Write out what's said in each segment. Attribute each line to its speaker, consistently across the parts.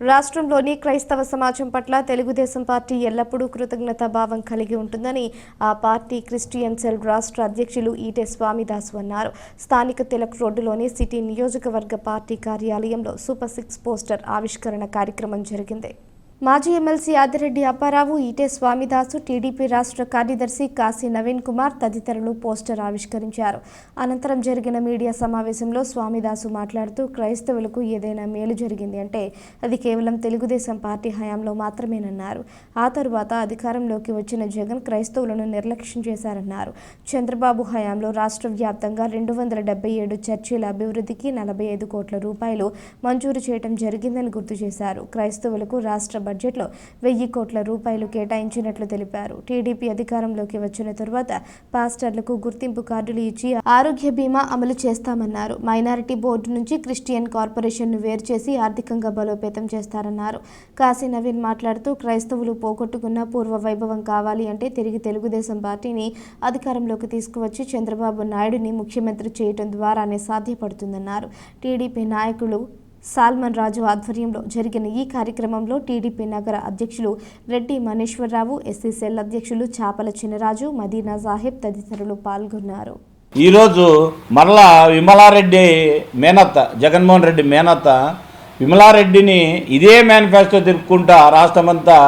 Speaker 1: రాష్ట్రంలోని క్రైస్తవ సమాజం పట్ల తెలుగుదేశం పార్టీ ఎల్లప్పుడూ కృతజ్ఞతా భావం కలిగి ఉంటుందని ఆ పార్టీ క్రిస్టియన్ సెల్ రాష్ట్ర అధ్యక్షులు ఈటె స్వామిదాసు అన్నారు. స్థానిక తిలక్ రోడ్డులోని సిటీ నియోజకవర్గ పార్టీ కార్యాలయంలో సూపర్ సిక్స్ పోస్టర్ ఆవిష్కరణ కార్యక్రమం జరిగింది. మాజీ ఎమ్మెల్సీ ఆదిరెడ్డి అప్పారావు ఈటే స్వామిదాసు టీడీపీ రాష్ట్ర కార్యదర్శి కాశీ నవీన్ కుమార్ తదితరులు పోస్టర్ ఆవిష్కరించారు. అనంతరం జరిగిన మీడియా సమావేశంలో స్వామిదాసు మాట్లాడుతూ క్రైస్తవులకు ఏదైనా మేలు జరిగింది అంటే అది కేవలం తెలుగుదేశం పార్టీ హయాంలో మాత్రమేనన్నారు. ఆ తరువాత అధికారంలోకి వచ్చిన జగన్ క్రైస్తవులను నిర్లక్ష్యం చేశారన్నారు. చంద్రబాబు హయాంలో రాష్ట్ర వ్యాప్తంగా రెండు వందల డెబ్బై ఏడు చర్చిల అభివృద్ధికి నలభై ఐదు కోట్ల రూపాయలు మంజూరు చేయడం జరిగిందని గుర్తు చేశారు. క్రైస్తవులకు రాష్ట్ర బడ్జెట్లో వెయ్యి కోట్ల రూపాయలు కేటాయించినట్లు తెలిపారు. టీడీపీ అధికారంలోకి వచ్చిన తరువాత పాస్టర్లకు గుర్తింపు కార్డులు ఇచ్చి ఆరోగ్య బీమా అమలు చేస్తామన్నారు. మైనారిటీ బోర్డు నుంచి క్రిస్టియన్ కార్పొరేషన్ను వేరు చేసి ఆర్థికంగా బలోపేతం చేస్తారన్నారు. కాశీ నవీన్ మాట్లాడుతూ క్రైస్తవులు పోగొట్టుకున్న పూర్వ వైభవం కావాలి అంటే తిరిగి తెలుగుదేశం పార్టీని అధికారంలోకి తీసుకువచ్చి చంద్రబాబు నాయుడుని ముఖ్యమంత్రి చేయటం ద్వారానే సాధ్యపడుతుందన్నారు. టీడీపీ నాయకులు సాల్మన్ రాజు ఆధ్వర్యంలో జరిగిన ఈ కార్యక్రమంలో టీడీపీ నగర అధ్యక్షులు రెడ్డి మనేశ్వరరావు ఎస్సీ సెల్ అధ్యక్షులు చాపల చినరాజు మదీనా సాహెబ్ తదితరులు పాల్గొన్నారు.
Speaker 2: ఈరోజు మరలా విమలారెడ్డి మేనత్త జగన్మోహన్ రెడ్డి మేనత్త విమలారెడ్డిని ఇదే మేనిఫెస్టో తిరుపుకుంటా రాష్ట్రమంతా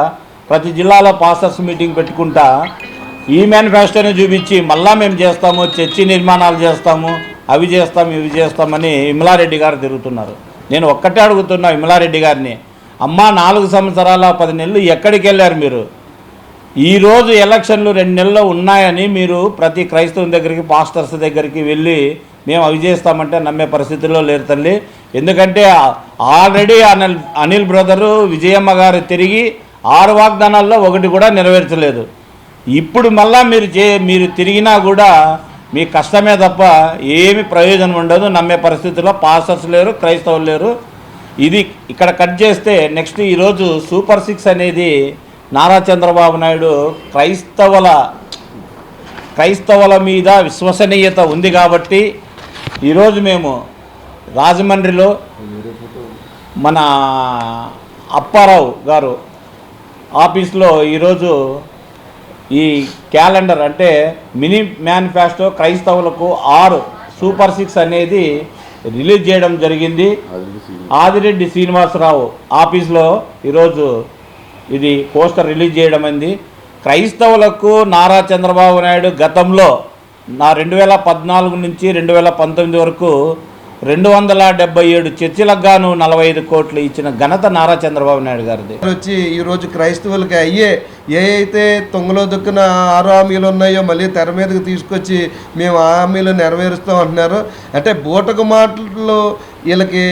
Speaker 2: ప్రతి జిల్లాలో పాస్టర్స్ మీటింగ్ పెట్టుకుంటా ఈ మేనిఫెస్టోని చూపించి మళ్ళా మేము చేస్తాము చర్చి నిర్మాణాలు చేస్తాము అవి చేస్తాం ఇవి చేస్తామని విమలారెడ్డి గారు తిరుగుతున్నారు. నేను ఒక్కటే అడుగుతున్నా విమలారెడ్డి గారిని అమ్మ నాలుగు సంవత్సరాల పది నెలలు ఎక్కడికి వెళ్ళారు మీరు? ఈరోజు ఎలక్షన్లు రెండు నెలలు ఉన్నాయని మీరు ప్రతి క్రైస్తవం దగ్గరికి పాస్టర్స్ దగ్గరికి వెళ్ళి మేము అవి చేస్తామంటే నమ్మే పరిస్థితుల్లో లేరు తల్లి. ఎందుకంటే ఆల్రెడీ అనిల్ అనిల్ బ్రదరు విజయమ్మ గారు తిరిగి ఆరు వాగ్దానాల్లో ఒకటి కూడా నెరవేర్చలేదు. ఇప్పుడు మళ్ళా మీరు చే మీరు తిరిగినా కూడా మీ కష్టమే తప్ప ఏమి ప్రయోజనం ఉండదు. నమ్మే పరిస్థితుల్లో పాస్టర్స్ లేరు క్రైస్తవులు లేరు. ఇది ఇక్కడ కట్ చేస్తే నెక్స్ట్ ఈరోజు సూపర్ సిక్స్ అనేది నారా చంద్రబాబు నాయుడు క్రైస్తవుల క్రైస్తవుల మీద విశ్వసనీయత ఉంది కాబట్టి ఈరోజు మేము రాజమండ్రిలో మన అప్పారావు గారు ఆఫీస్లో ఈరోజు ఈ క్యాలెండర్ అంటే మినీ మేనిఫెస్టో క్రైస్తవులకు ఆరు సూపర్ సిక్స్ అనేది రిలీజ్ చేయడం జరిగింది. ఆదిరెడ్డి శ్రీనివాసరావు ఆఫీస్లో ఈరోజు ఇది పోస్టర్ రిలీజ్ చేయడం అయింది. క్రైస్తవులకు నారా చంద్రబాబు నాయుడు గతంలో నా రెండు వేల పద్నాలుగు నుంచి రెండు వేల పంతొమ్మిది వరకు రెండు వందల డెబ్బై ఏడు చర్చిలకు గాను నలభై ఐదు కోట్లు ఇచ్చిన ఘనత నారా చంద్రబాబు నాయుడు గారిది.
Speaker 3: వచ్చి ఈరోజు క్రైస్తవులకి అయ్యే ఏ అయితే తొంగలో దొక్కిన ఆరు హామీలు ఉన్నాయో మళ్ళీ తెర మీదకి తీసుకొచ్చి మేము ఆ హామీలు నెరవేరుస్తాం అంటున్నారు. అంటే బూటకు మాటలు వీళ్ళకి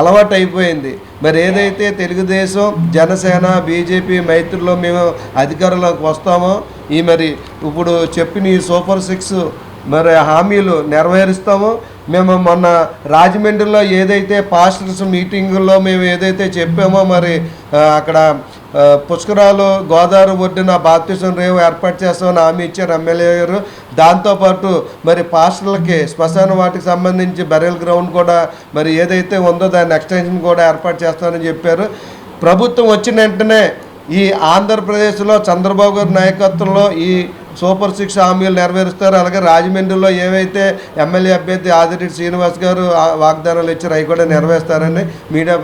Speaker 3: అలవాటు అయిపోయింది. మరి ఏదైతే తెలుగుదేశం జనసేన బీజేపీ మైత్రిలో మేము అధికారంలోకి వస్తామో ఈ మరి ఇప్పుడు చెప్పిన ఈ సూపర్ సిక్స్ మరి హామీలు నెరవేరుస్తామో మేము మొన్న రాజమండ్రిలో ఏదైతే పాస్టర్స్ మీటింగుల్లో మేము ఏదైతే చెప్పామో మరి అక్కడ పుష్కరాలు గోదావరి ఒడ్డున బాప్తిజం రేవు ఏర్పాటు చేస్తామని హామీ ఇచ్చారు ఎమ్మెల్యే గారు. దాంతోపాటు మరి పాస్టర్లకి శ్మశాన వాటికి సంబంధించి బెరల్ గ్రౌండ్ కూడా మరి ఏదైతే ఉందో దాని ఎక్స్టెన్షన్ కూడా ఏర్పాటు చేస్తామని చెప్పారు. ప్రభుత్వం వచ్చిన వెంటనే ఈ ఆంధ్రప్రదేశ్లో చంద్రబాబు గారి నాయకత్వంలో ఈ సూపర్ సిక్స్ హామీలు నెరవేరుస్తారు. అలాగే రాజమండ్రిలో ఏవైతే ఎమ్మెల్యే అభ్యర్థి ఆదిరెడ్డి శ్రీనివాస్ గారు వాగ్దానాలు ఇచ్చారు అవి కూడా నెరవేరుస్తారని మీడియా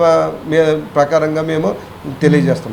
Speaker 3: ప్రకారంగా మేము తెలియజేస్తాం